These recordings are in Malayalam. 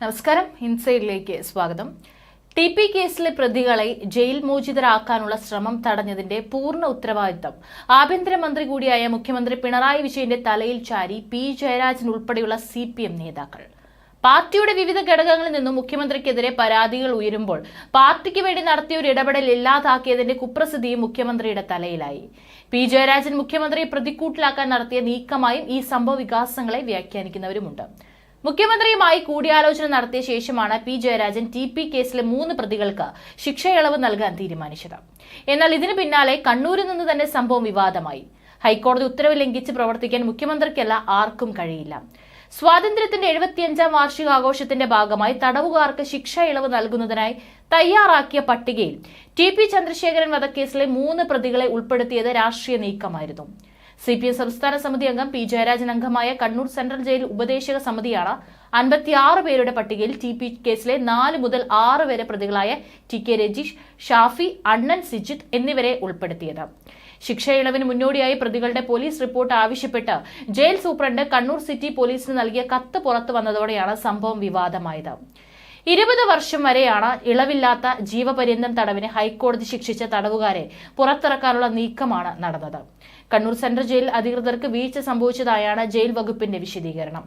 നമസ്കാരം. ഇൻസൈഡിലേക്ക് സ്വാഗതം. ടി പി കേസിലെ പ്രതികളെ ജയിൽ മോചിതരാക്കാനുള്ള ശ്രമം തടഞ്ഞതിന്റെ പൂർണ ഉത്തരവാദിത്തം. ആഭ്യന്തരമന്ത്രി കൂടിയായ മുഖ്യമന്ത്രി പിണറായി വിജയന്റെ തലയിൽ ചാരി പി ജയരാജൻ ഉൾപ്പെടെയുള്ള സി നേതാക്കൾ. പാർട്ടിയുടെ വിവിധ ഘടകങ്ങളിൽ നിന്നും മുഖ്യമന്ത്രിക്കെതിരെ പരാതികൾ ഉയരുമ്പോൾ പാർട്ടിക്ക് വേണ്ടി നടത്തിയ ഒരു ഇടപെടൽ ഇല്ലാതാക്കിയതിന്റെ കുപ്രസിദ്ധിയും മുഖ്യമന്ത്രിയുടെ തലയിലായി. പി ജയരാജൻ മുഖ്യമന്ത്രിയെ പ്രതിക്കൂട്ടിലാക്കാൻ നടത്തിയ നീക്കമായും ഈ സംഭവ വ്യാഖ്യാനിക്കുന്നവരുമുണ്ട്. മുഖ്യമന്ത്രിയുമായി കൂടിയാലോചന നടത്തിയ ശേഷമാണ് പി ജയരാജൻ ടി പി കേസിലെ മൂന്ന് പ്രതികൾക്ക് ശിക്ഷയിളവ് നൽകാൻ തീരുമാനിച്ചത്. എന്നാൽ ഇതിനു പിന്നാലെ കണ്ണൂരിൽ നിന്ന് തന്നെ സംഭവം വിവാദമായി. ഹൈക്കോടതി ഉത്തരവ് ലംഘിച്ച് പ്രവർത്തിക്കാൻ മുഖ്യമന്ത്രിക്കല്ല ആർക്കും കഴിയില്ല. സ്വാതന്ത്ര്യത്തിന്റെ എഴുപത്തിയഞ്ചാം വാർഷികാഘോഷത്തിന്റെ ഭാഗമായി തടവുകാർക്ക് ശിക്ഷ ഇളവ് നൽകുന്നതിനായി തയ്യാറാക്കിയ പട്ടികയിൽ ടി പി ചന്ദ്രശേഖരൻ വധക്കേസിലെ മൂന്ന് പ്രതികളെ ഉൾപ്പെടുത്തിയത് രാഷ്ട്രീയ നീക്കമായിരുന്നു. സി പി എം സംസ്ഥാന സമിതി അംഗം പി ജയരാജൻ അംഗമായ കണ്ണൂർ സെൻട്രൽ ജയിൽ ഉപദേശക സമിതിയാണ് അൻപത്തിയാറ് പേരുടെ പട്ടികയിൽ ടി പി കേസിലെ നാല് മുതൽ ആറ് വരെ പ്രതികളായ ടി കെ രജീഷ് ഷാഫി അണ്ണൻ സിജിത്ത് എന്നിവരെ ഉൾപ്പെടുത്തിയത്. ശിക്ഷ ഇളവിന് മുന്നോടിയായി പ്രതികളുടെ പോലീസ് റിപ്പോർട്ട് ആവശ്യപ്പെട്ട് ജയിൽ സൂപ്രണ്ട് കണ്ണൂർ സിറ്റി പോലീസിന് നൽകിയ കത്ത് പുറത്തു വന്നതോടെയാണ് സംഭവം വിവാദമായത്. ഇരുപത് വർഷം വരെയാണ് ഇളവില്ലാത്ത ജീവപര്യന്തം തടവിന് ഹൈക്കോടതി ശിക്ഷിച്ച തടവുകാരെ പുറത്തിറക്കാനുള്ള നീക്കമാണ് നടന്നത്. കണ്ണൂർ സെൻട്രൽ ജയിൽ അധികൃതർക്ക് വീഴ്ച സംഭവിച്ചതായാണ് ജയിൽ വകുപ്പിന്റെ വിശദീകരണം.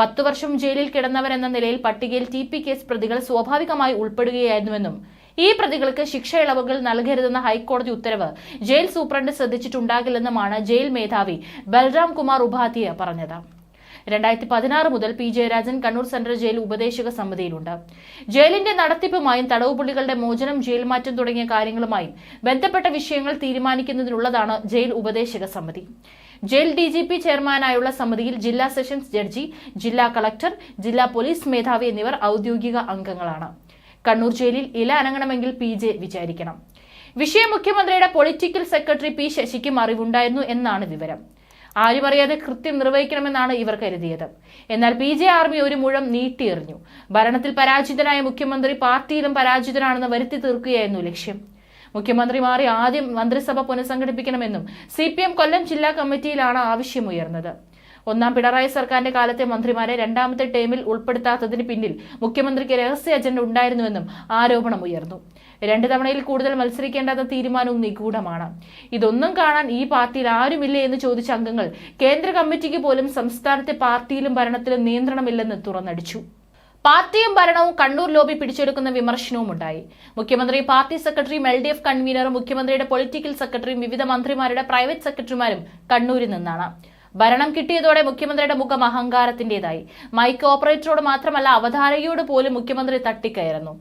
പത്തു വർഷം ജയിലിൽ കിടന്നവർ എന്ന നിലയിൽ പട്ടികയിൽ ടി പി കേസ് പ്രതികൾ സ്വാഭാവികമായി ഉൾപ്പെടുകയായിരുന്നുവെന്നും ഈ പ്രതികൾക്ക് ശിക്ഷ ഇളവുകൾ നൽകരുതെന്ന ഹൈക്കോടതി ഉത്തരവ് ജയിൽ സൂപ്രണ്ട് ശ്രദ്ധിച്ചിട്ടുണ്ടാകില്ലെന്നുമാണ് ജയിൽ മേധാവി ബൽറാം കുമാർ ഉപാധ്യായ പറഞ്ഞത്. രണ്ടായിരത്തി പതിനാറ് മുതൽ P Jayarajan Kannur central jail ഉപദേശക സമിതിയിലുണ്ട്. ജയിലിന്റെ നടത്തിപ്പുമായും തടവുപുള്ളികളുടെ മോചനം ജയിൽ മാറ്റം തുടങ്ങിയ കാര്യങ്ങളുമായും ബന്ധപ്പെട്ട വിഷയങ്ങൾ തീരുമാനിക്കുന്നതിനുള്ളതാണ് ജയിൽ ഉപദേശക സമിതി. ജയിൽ ഡി ജി പി ചെയർമാനായുള്ള സമിതിയിൽ ജില്ലാ സെഷൻസ് ജഡ്ജി ജില്ലാ കളക്ടർ ജില്ലാ പോലീസ് മേധാവി എന്നിവർ ഔദ്യോഗിക അംഗങ്ങളാണ്. കണ്ണൂർ ജയിലിൽ ഇല അനങ്ങണമെങ്കിൽ പി ജെ വിചാരിക്കണം. വിഷയം മുഖ്യമന്ത്രിയുടെ പൊളിറ്റിക്കൽ സെക്രട്ടറി പി ശശിക്കും അറിവുണ്ടായിരുന്നു എന്നാണ് വിവരം. ആരും അറിയാതെ കൃത്യം നിർവഹിക്കണമെന്നാണ് ഇവർ കരുതിയത്. എന്നാൽ പി ജെ ആർമി ഒരു മുഴം നീട്ടിയെറിഞ്ഞു. ഭരണത്തിൽ പരാജിതനായ മുഖ്യമന്ത്രി പാർട്ടിയിലും പരാജിതനാണെന്ന് വരുത്തി തീർക്കുകയായിരുന്നു ലക്ഷ്യം. മുഖ്യമന്ത്രി മാറി ആദ്യം മന്ത്രിസഭ പുനഃസംഘടിപ്പിക്കണമെന്നും സി കൊല്ലം ജില്ലാ കമ്മിറ്റിയിലാണ് ആവശ്യമുയർന്നത്. ഒന്നാം പിണറായി സർക്കാരിന്റെ കാലത്തെ മന്ത്രിമാരെ രണ്ടാമത്തെ ടേമിൽ ഉൾപ്പെടുത്താത്തതിന് പിന്നിൽ മുഖ്യമന്ത്രിക്ക് രഹസ്യ അജണ്ട ഉണ്ടായിരുന്നുവെന്നും ആരോപണം ഉയർന്നു. രണ്ട് തവണയിൽ കൂടുതൽ മത്സരിക്കേണ്ടാത്ത തീരുമാനവും നിഗൂഢമാണ്. ഇതൊന്നും കാണാൻ ഈ പാർട്ടിയിൽ ആരുമില്ലേ എന്ന് ചോദിച്ച അംഗങ്ങൾ കേന്ദ്ര കമ്മിറ്റിക്ക് പോലും സംസ്ഥാനത്തെ പാർട്ടിയിലും ഭരണത്തിലും നിയന്ത്രണമില്ലെന്ന് തുറന്നടിച്ചു. പാർട്ടിയും ഭരണവും കണ്ണൂർ ലോബി പിടിച്ചെടുക്കുന്ന വിമർശനവും ഉണ്ടായി മുഖ്യമന്ത്രി പാർട്ടി സെക്രട്ടറിയും എൽ ഡി എഫ് കൺവീനറും മുഖ്യമന്ത്രിയുടെ പൊളിറ്റിക്കൽ സെക്രട്ടറിയും വിവിധ മന്ത്രിമാരുടെ പ്രൈവറ്റ് സെക്രട്ടറിമാരും കണ്ണൂരിൽ നിന്നാണ്. ഭരണം കിട്ടിയതോടെ മുഖ്യമന്ത്രിയുടെ മുഖം അഹങ്കാരത്തിന്റേതായി. മൈക്ക് ഓപ്പറേറ്ററോട് മാത്രമല്ല അവതാരകയോട് പോലും മുഖ്യമന്ത്രി തട്ടിക്കയറുന്നു.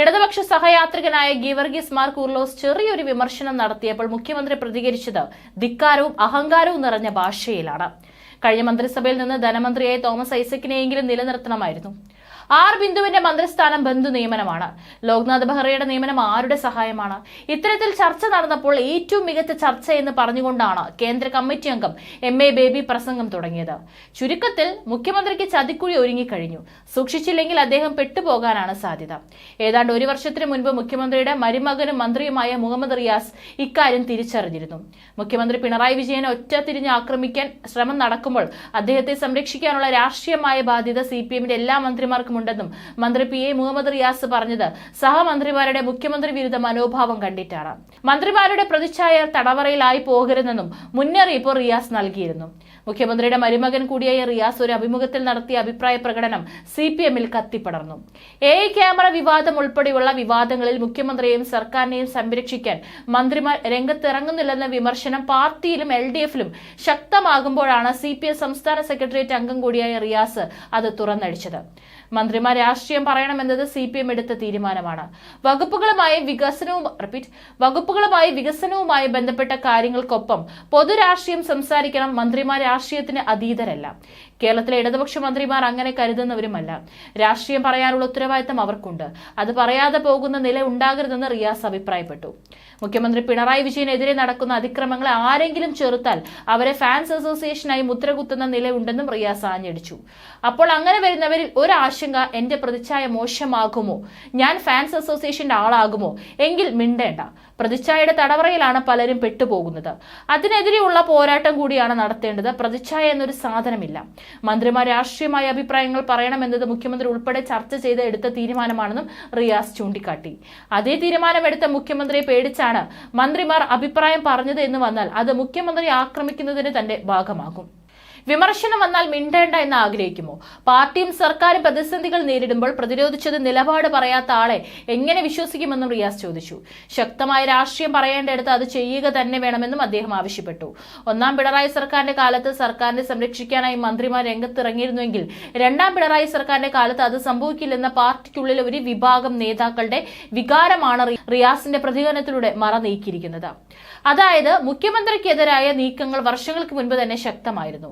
ഇടതുപക്ഷ സഹയാത്രികനായ ഗീവർഗീസ് മാർ കൂർലോസ് ചെറിയൊരു വിമർശനം നടത്തിയപ്പോൾ മുഖ്യമന്ത്രി പ്രതികരിച്ചത് ധിക്കാരവും അഹങ്കാരവും നിറഞ്ഞ ഭാഷയിലാണ്. കഴിഞ്ഞ മന്ത്രിസഭയിൽ നിന്ന് ധനമന്ത്രിയായി തോമസ് ഐസക്കിനെയെങ്കിലും നിലനിർത്തണമായിരുന്നു. ആർ ബിന്ദുവിന്റെ മന്ത്രിസ്ഥാനം ബന്ധു നിയമനമാണ്. ലോക്നാഥ് ബെഹ്റയുടെ നിയമനം ആരുടെ സഹായമാണ്? ഇത്തരത്തിൽ ചർച്ച നടന്നപ്പോൾ ഏറ്റവും മികച്ച ചർച്ച എന്ന് പറഞ്ഞുകൊണ്ടാണ് കേന്ദ്ര കമ്മിറ്റി അംഗം എം എ ബേബി പ്രസംഗം തുടങ്ങിയത്. ചുരുക്കത്തിൽ മുഖ്യമന്ത്രിക്ക് ചതിക്കുഴി ഒരുങ്ങിക്കഴിഞ്ഞു. സൂക്ഷിച്ചില്ലെങ്കിൽ അദ്ദേഹം പെട്ടുപോകാനാണ് സാധ്യത. ഏതാണ്ട് ഒരു വർഷത്തിന് മുൻപ് മുഖ്യമന്ത്രിയുടെ മരുമകനും മന്ത്രിയുമായ മുഹമ്മദ് റിയാസ് ഇക്കാര്യം തിരിച്ചറിഞ്ഞിരുന്നു. മുഖ്യമന്ത്രി പിണറായി വിജയനെ ഒറ്റ തിരിഞ്ഞ് ആക്രമിക്കാൻ ശ്രമം നടക്കുമ്പോൾ അദ്ദേഹത്തെ സംരക്ഷിക്കാനുള്ള രാഷ്ട്രീയമായ ബാധ്യത സി പി എമ്മിന്റെ എല്ലാ മന്ത്രിമാർക്കും ഉണ്ടെന്നും മന്ത്രി പി എ മുഹമ്മദ് റിയാസ് പറഞ്ഞത് സഹമന്ത്രിമാരുടെ മുഖ്യമന്ത്രി വിരുദ്ധ മനോഭാവം കണ്ടിട്ടാണ്. മന്ത്രിമാരുടെ പ്രതിച്ഛായ തടവറയിലായി പോകരുതെന്നും മുന്നറിയിപ്പ് റിയാസ് നൽകിയിരുന്നു. മുഖ്യമന്ത്രിയുടെ മരുമകൻ കൂടിയായ റിയാസ് ഒരു അഭിമുഖത്തിൽ നടത്തിയ അഭിപ്രായ പ്രകടനം സി പി എമ്മിൽ കത്തിപ്പടർന്നു. എ ക്യാമറ വിവാദം ഉൾപ്പെടെയുള്ള വിവാദങ്ങളിൽ മുഖ്യമന്ത്രിയെയും സർക്കാരിനെയും സംരക്ഷിക്കാൻ മന്ത്രിമാർ രംഗത്തിറങ്ങുന്നില്ലെന്ന വിമർശനം പാർട്ടിയിലും എൽ ഡി എഫിലും ശക്തമാകുമ്പോഴാണ് സി പി എം സംസ്ഥാന സെക്രട്ടേറിയറ്റ് അംഗം കൂടിയായ റിയാസ് അത് തുറന്നടിച്ചത്. മന്ത്രിമാർ രാഷ്ട്രീയം പറയണമെന്നത് സി പി എം എടുത്ത തീരുമാനമാണ്. വകുപ്പുകളുമായി വികസനവും റിപ്പീറ്റ് വകുപ്പുകളുമായി വികസനവുമായി ബന്ധപ്പെട്ട കാര്യങ്ങൾക്കൊപ്പം പൊതുരാഷ്ട്രീയം സംസാരിക്കണം മന്ത്രിമാർ രാഷ്ട്രീയത്തിന് അതീതരല്ല. കേരളത്തിലെ ഇടതുപക്ഷ മന്ത്രിമാർ അങ്ങനെ കരുതുന്നവരുമല്ല. രാഷ്ട്രീയം പറയാനുള്ള ഉത്തരവാദിത്തം അവർക്കുണ്ട്. അത് പറയാതെ പോകുന്ന നില ഉണ്ടാകരുതെന്ന് റിയാസ് അഭിപ്രായപ്പെട്ടു. മുഖ്യമന്ത്രി പിണറായി വിജയനെതിരെ നടക്കുന്ന അതിക്രമങ്ങളെ ആരെങ്കിലും ചെറുത്താൽ അവരെ ഫാൻസ് അസോസിയേഷനായി മുദ്രകുത്തുന്ന നിലയുണ്ടെന്നും റിയാസ് ആഞ്ഞടിച്ചു. അപ്പോൾ അങ്ങനെ വരുന്നവരിൽ ഒരു ആശങ്ക എന്റെ പ്രതിച്ഛായ മോശമാകുമോ? ഞാൻ ഫാൻസ് അസോസിയേഷന്റെ ആളാകുമോ? എങ്കിൽ മിണ്ടേണ്ട. പ്രതിച്ഛായയുടെ തടവറയിലാണ് പലരും പെട്ടുപോകുന്നത്. അതിനെതിരെയുള്ള പോരാട്ടം കൂടിയാണ് നടത്തേണ്ടത്. പ്രതിച്ഛായ എന്നൊരു സാധനമില്ല. മന്ത്രിമാർ രാഷ്ട്രീയമായ അഭിപ്രായങ്ങൾ പറയണമെന്നത് മുഖ്യമന്ത്രി ഉൾപ്പെടെ ചർച്ച ചെയ്ത് എടുത്ത തീരുമാനമാണെന്നും റിയാസ് ചൂണ്ടിക്കാട്ടി. അതേ തീരുമാനമെടുത്ത മുഖ്യമന്ത്രിയെ പേടിച്ചാണ് മന്ത്രിമാർ അഭിപ്രായം പറഞ്ഞത് എന്ന് വന്നാൽ അത് മുഖ്യമന്ത്രി ആക്രമിക്കുന്നതിന് തന്റെ ഭാഗമാകും. വിമർശനം വന്നാൽ മിണ്ടേണ്ട എന്ന് ആഗ്രഹിക്കുമോ? പാർട്ടിയും സർക്കാരും പ്രതിസന്ധികൾ നേരിടുമ്പോൾ പ്രതിരോധിച്ചത് നിലപാട് പറയാത്ത ആളെ എങ്ങനെ വിശ്വസിക്കുമെന്നും റിയാസ് ചോദിച്ചു. ശക്തമായ രാഷ്ട്രീയം പറയേണ്ടടുത്ത് അത് ചെയ്യുക തന്നെ വേണമെന്നും അദ്ദേഹം ആവശ്യപ്പെട്ടു. ഒന്നാം പിണറായി സർക്കാരിന്റെ കാലത്ത് സർക്കാരിനെ സംരക്ഷിക്കാനായി മന്ത്രിമാർ രംഗത്തിറങ്ങിയിരുന്നുവെങ്കിൽ രണ്ടാം പിണറായി സർക്കാരിന്റെ കാലത്ത് അത് സംഭവിക്കില്ലെന്ന പാർട്ടിക്കുള്ളിൽ ഒരു വിഭാഗം നേതാക്കളുടെ വികാരമാണ് റിയാസിന്റെ പ്രതികരണത്തിലൂടെ മറ നീക്കിയിരിക്കുന്നത് അതായത് മുഖ്യമന്ത്രിക്കെതിരായ നീക്കങ്ങൾ വർഷങ്ങൾക്ക് മുൻപ് തന്നെ ശക്തമായിരുന്നു.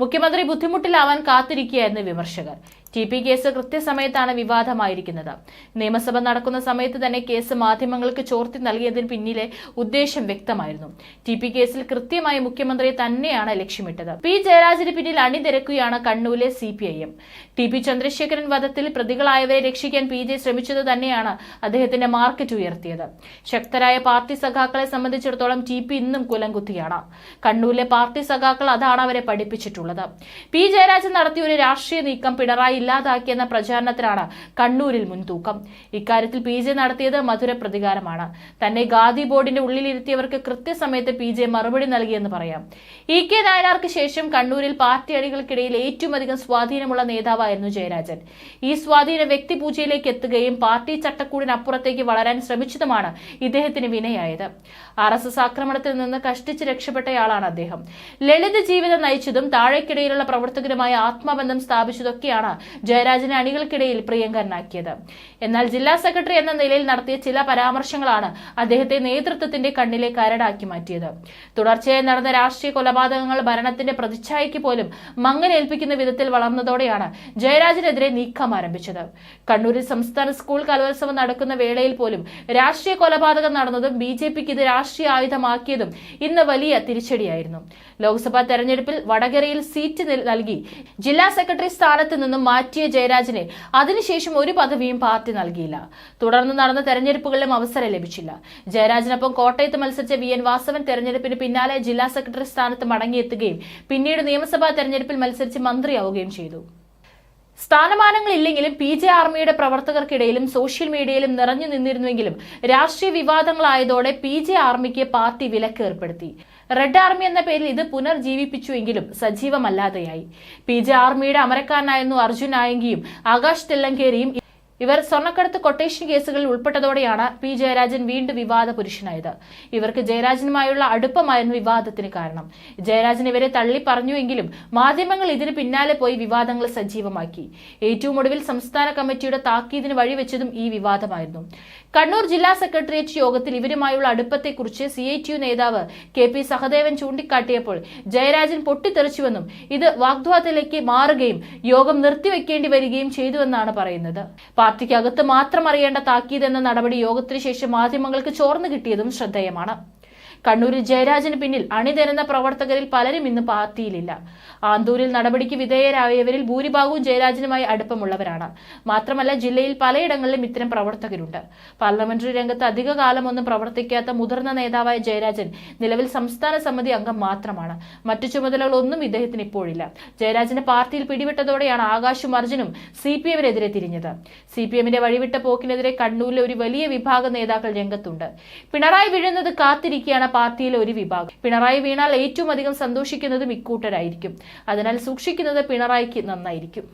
മുഖ്യമന്ത്രി ബുദ്ധിമുട്ടിലാവാൻ കാത്തിരിക്കുകയായിരുന്നു വിമർശകർ. ടി പി കേസ് കൃത്യസമയത്താണ് വിവാദമായിരിക്കുന്നത്. നിയമസഭ നടക്കുന്ന സമയത്ത് തന്നെ കേസ് മാധ്യമങ്ങൾക്ക് ചോർത്തി നൽകിയതിന് പിന്നിലെ ഉദ്ദേശം വ്യക്തമായിരുന്നു. ടി പി കേസിൽ കൃത്യമായി മുഖ്യമന്ത്രി തന്നെയാണ് ലക്ഷ്യമിട്ടത്. പി ജയരാജന് പിന്നിൽ അണിനിരക്കുകയാണ് കണ്ണൂരിലെ C P I M. T P Chandrasekharan വധത്തിൽ പ്രതികളായവരെ രക്ഷിക്കാൻ പി ജെ ശ്രമിച്ചത് തന്നെയാണ് അദ്ദേഹത്തിന്റെ മാർക്കറ്റ് ഉയർത്തിയത്. ശക്തരായ പാർട്ടി സഖാക്കളെ സംബന്ധിച്ചിടത്തോളം ടി പി ഇന്നും കുലംകുത്തിയാണ് കണ്ണൂരിലെ പാർട്ടി സഖാക്കൾ അതാണ് അവരെ പഠിപ്പിച്ചിട്ടുള്ളത്. പി ജയരാജൻ നടത്തിയ ഒരു രാഷ്ട്രീയ നീക്കം പിണറായി ഇല്ലാതാക്കിയെന്ന പ്രചാരണത്തിലാണ് കണ്ണൂരിൽ മുൻതൂക്കം. ഇക്കാര്യത്തിൽ പി ജെ നടത്തിയത് മധുര പ്രതികാരമാണ്. തന്നെ ഗാന്ധി ബോർഡിന്റെ ഉള്ളിലിരുത്തിയവർക്ക് കൃത്യസമയത്ത് പി ജെ മറുപടി നൽകിയെന്ന് പറയാം. ഇ കെ നായനാർക്ക് ശേഷം കണ്ണൂരിൽ പാർട്ടി അണികൾക്കിടയിൽ ഏറ്റവും അധികം സ്വാധീനമുള്ള നേതാവായിരുന്നു ജയരാജൻ. ഈ സ്വാധീനം വ്യക്തിപൂജയിലേക്ക് എത്തുകയും പാർട്ടി ചട്ടക്കൂടിനപ്പുറത്തേക്ക് വളരാൻ ശ്രമിച്ചതുമാണ് ഇദ്ദേഹത്തിന് വിനയായത്. ആർ എസ് എസ് ആക്രമണത്തിൽ നിന്ന് കഷ്ടിച്ച് രക്ഷപ്പെട്ടയാളാണ് അദ്ദേഹം. ലളിത ജീവിതം നയിച്ചതും താഴേക്കിടയിലുള്ള പ്രവർത്തകരുമായി ആത്മബന്ധം സ്ഥാപിച്ചതൊക്കെയാണ് ജയരാജനെ അണികൾക്കിടയിൽ പ്രിയങ്കരനാക്കിയത്. എന്നാൽ ജില്ലാ സെക്രട്ടറി എന്ന നിലയിൽ നടത്തിയ ചില പരാമർശങ്ങളാണ് അദ്ദേഹത്തെ നേതൃത്വത്തിന്റെ കണ്ണിലെ കരടാക്കി മാറ്റിയത്. തുടർച്ചയായി നടന്ന രാഷ്ട്രീയ കൊലപാതകങ്ങൾ ഭരണത്തിന്റെ പ്രതിച്ഛായയ്ക്ക് പോലും മങ്ങലേൽപ്പിക്കുന്ന വിധത്തിൽ വളർന്നതോടെയാണ് ജയരാജനെതിരെ നീക്കം ആരംഭിച്ചത്. കണ്ണൂരിൽ സംസ്ഥാന സ്കൂൾ കലോത്സവം നടക്കുന്ന വേളയിൽ പോലും രാഷ്ട്രീയ കൊലപാതകം നടന്നതും ബി ജെ പിക്ക് ഇത് രാഷ്ട്രീയ ആയുധമാക്കിയതും ഇന്ന് വലിയ തിരിച്ചടിയായിരുന്നു. ലോക്സഭാ തെരഞ്ഞെടുപ്പിൽ വടകരയിൽ സീറ്റ് നൽകി. ജില്ലാ സെക്രട്ടറി സ്ഥാനത്ത് നിന്നും മാറ്റിയ ജയരാജനെ അതിനുശേഷം ഒരു പദവിയും പാർട്ടി നൽകിയില്ല. തുടർന്ന് നടന്ന തെരഞ്ഞെടുപ്പുകളിലും അവസരം ലഭിച്ചില്ല. ജയരാജനൊപ്പം കോട്ടയത്ത് മത്സരിച്ച വി. എൻ. വാസവൻ തെരഞ്ഞെടുപ്പിന് പിന്നാലെ ജില്ലാ സെക്രട്ടറി സ്ഥാനത്ത് മടങ്ങിയെത്തുകയും പിന്നീട് നിയമസഭാ തെരഞ്ഞെടുപ്പിൽ മത്സരിച്ച് മന്ത്രിയാവുകയും ചെയ്തു. സ്ഥാനമാനങ്ങളില്ലെങ്കിലും പി. ജെ. ആർമിയുടെ പ്രവർത്തകർക്കിടയിലും സോഷ്യൽ മീഡിയയിലും നിറഞ്ഞു നിന്നിരുന്നുവെങ്കിലും രാഷ്ട്രീയ വിവാദങ്ങളായതോടെ പി. ജെ. ആർമിക്ക് പാർട്ടി വിലക്ക് ഏർപ്പെടുത്തി. റെഡ് ആർമി എന്ന പേരിൽ ഇത് പുനർജീവിപ്പിച്ചുവെങ്കിലും സജീവമല്ലാതെയായി. പി ജെ ആർമിയുടെ അമരക്കാരനായിരുന്നു അർജുൻ ആയെങ്കിയും ആകാശ് തെല്ലങ്കേരിയും ഇവർ സ്വർണക്കടത്ത് കൊട്ടേഷൻ കേസുകളിൽ ഉൾപ്പെട്ടതോടെയാണ് പി ജയരാജൻ വീണ്ടും വിവാദ പുരുഷനായത്. ഇവർക്ക് ജയരാജനുമായുള്ള അടുപ്പമായിരുന്നു വിവാദത്തിന് കാരണം. ജയരാജൻ ഇവരെ തള്ളി പറഞ്ഞുവെങ്കിലും മാധ്യമങ്ങൾ ഇതിന് പിന്നാലെ പോയി വിവാദങ്ങൾ സജീവമാക്കി. ഏറ്റവും ഒടുവിൽ സംസ്ഥാന കമ്മിറ്റിയുടെ താക്കീതിന് വഴിവെച്ചതും ഈ വിവാദമായിരുന്നു. കണ്ണൂർ ജില്ലാ സെക്രട്ടേറിയറ്റ് യോഗത്തിൽ ഇവരുമായുള്ള അടുപ്പത്തെക്കുറിച്ച് സി ഐ ടി യു നേതാവ് കെ പി സഹദേവൻ ചൂണ്ടിക്കാട്ടിയപ്പോൾ ജയരാജൻ പൊട്ടിത്തെറിച്ചുവെന്നും ഇത് വാഗ്വാദത്തിലേക്ക് മാറുകയും യോഗം നിർത്തിവെക്കേണ്ടി വരികയും ചെയ്തുവെന്നാണ് പറയുന്നത്. പാർട്ടിക്ക് അകത്ത് മാത്രം അറിയേണ്ട താക്കീത് എന്ന നടപടി യോഗത്തിന് ശേഷം മാധ്യമങ്ങൾക്ക് ചോർന്നു കിട്ടിയതും ശ്രദ്ധേയമാണ് കണ്ണൂരിൽ ജയരാജന് പിന്നിൽ അണിനിരന്ന പ്രവർത്തകരിൽ പലരും ഇന്ന് പാർട്ടിയിലില്ല. ആന്തൂരിൽ നടപടിക്ക് വിധേയരായവരിൽ ഭൂരിഭാഗവും ജയരാജനുമായി അടുപ്പമുള്ളവരാണ്. മാത്രമല്ല ജില്ലയിൽ പലയിടങ്ങളിലും ഇത്തരം പ്രവർത്തകരുണ്ട്. പാർലമെന്ററി രംഗത്ത് അധിക കാലമൊന്നും പ്രവർത്തിക്കാത്ത മുതിർന്ന നേതാവായ ജയരാജൻ നിലവിൽ സംസ്ഥാന സമിതി അംഗം മാത്രമാണ്. മറ്റു ചുമതലകളൊന്നും ഇദ്ദേഹത്തിന് ഇപ്പോഴില്ല. ജയരാജന്റെ പാർട്ടിയിൽ പിടിവിട്ടതോടെയാണ് ആകാശും അർജുനും സി പി എമ്മിനെതിരെ തിരിഞ്ഞത്. സി പി എമ്മിന്റെ വഴിവിട്ട പോക്കിനെതിരെ കണ്ണൂരിലെ ഒരു വലിയ വിഭാഗം നേതാക്കൾ രംഗത്തുണ്ട്. പിണറായി വീഴുന്നത് കാത്തിരിക്കുകയാണ് പാർട്ടിയിലെ ഒരു വിഭാഗം. പിണറായി വീണാൽ ഏറ്റവും അധികം സന്തോഷിക്കുന്നതും ഇക്കൂട്ടരായിരിക്കും. അതിനാൽ സൂക്ഷിക്കുന്നത് പിണറായിക്ക് നന്നായിരിക്കും.